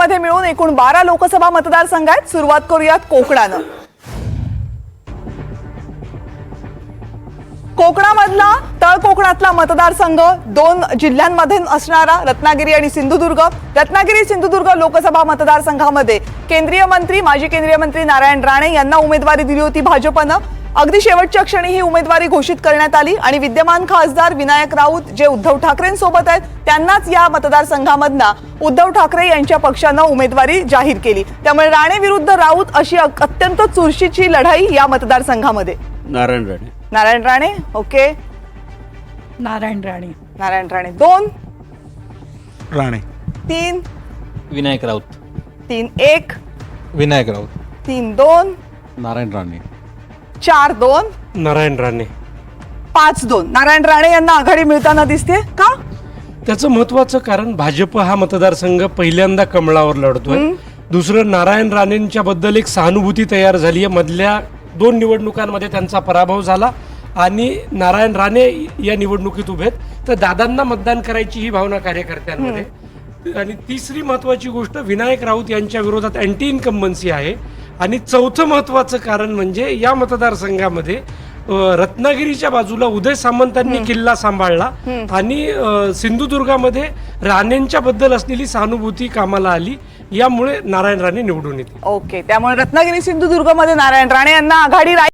रत्नागिरीमध्ये मिळून एकूण बारा लोकसभा मतदारसंघ आहेत सुरुवात करूयात कोकणानं. कोकणामधला तळ कोकणातला मतदारसंघ दोन जिल्ह्यांमध्ये असणारा रत्नागिरी आणि सिंधुदुर्ग. रत्नागिरी सिंधुदुर्ग लोकसभा मतदारसंघामध्ये केंद्रीय मंत्री माजी केंद्रीय मंत्री नारायण राणे यांना उमेदवारी दिली होती भाजपनं. अगदी शेवटच्या क्षणी ही उमेदवारी घोषित करण्यात आली आणि विद्यमान खासदार विनायक राऊत जे उद्धव ठाकरेंसोबत आहेत त्यांनाच या मतदारसंघामधना उद्धव ठाकरे यांच्या पक्षानं उमेदवारी जाहीर केली. त्यामुळे राणे विरुद्ध राऊत अशी अत्यंत चुरशीची लढाई या मतदारसंघामध्ये. नारायण राणे. नारायण राणे ओके. नारायण राणे. नारायण राणे. दोन. राणे. तीन. विनायक राऊत. तीन एक. विनायक राऊत. तीन दोन. नारायण राणे. चार दोन. नारायण राणे. पाच दोन. नारायण राणे यांना आघाडी मिळताना दिसते का? त्याचं महत्वाचं कारण भाजप हा मतदारसंघ पहिल्यांदा कमळावर लढतोय. दुसरं नारायण राणेंच्या बद्दल एक सहानुभूती तयार झाली आहे मधल्या दोन निवडणुकांमध्ये त्यांचा पराभव झाला आणि नारायण राणे या निवडणुकीत उभे आहेत. तर दादांना मतदान करायची ही भावना कार्यकर्त्यांमध्ये. आणि तिसरी महत्वाची गोष्ट विनायक राऊत यांच्या विरोधात अँटी इन्कम्बन्सी आहे. आणि चौथं महत्वाचं कारण म्हणजे या मतदारसंघामध्ये रत्नागिरीच्या बाजूला उदय सामंतांनी किल्ला सांभाळला आणि सिंधुदुर्गामध्ये राणेंच्या बद्दल असलेली सहानुभूती कामाला आली. यामुळे नारायण राणे निवडून येतील. ओके त्यामुळे रत्नागिरी सिंधुदुर्गमध्ये नारायण राणे यांना आघाडी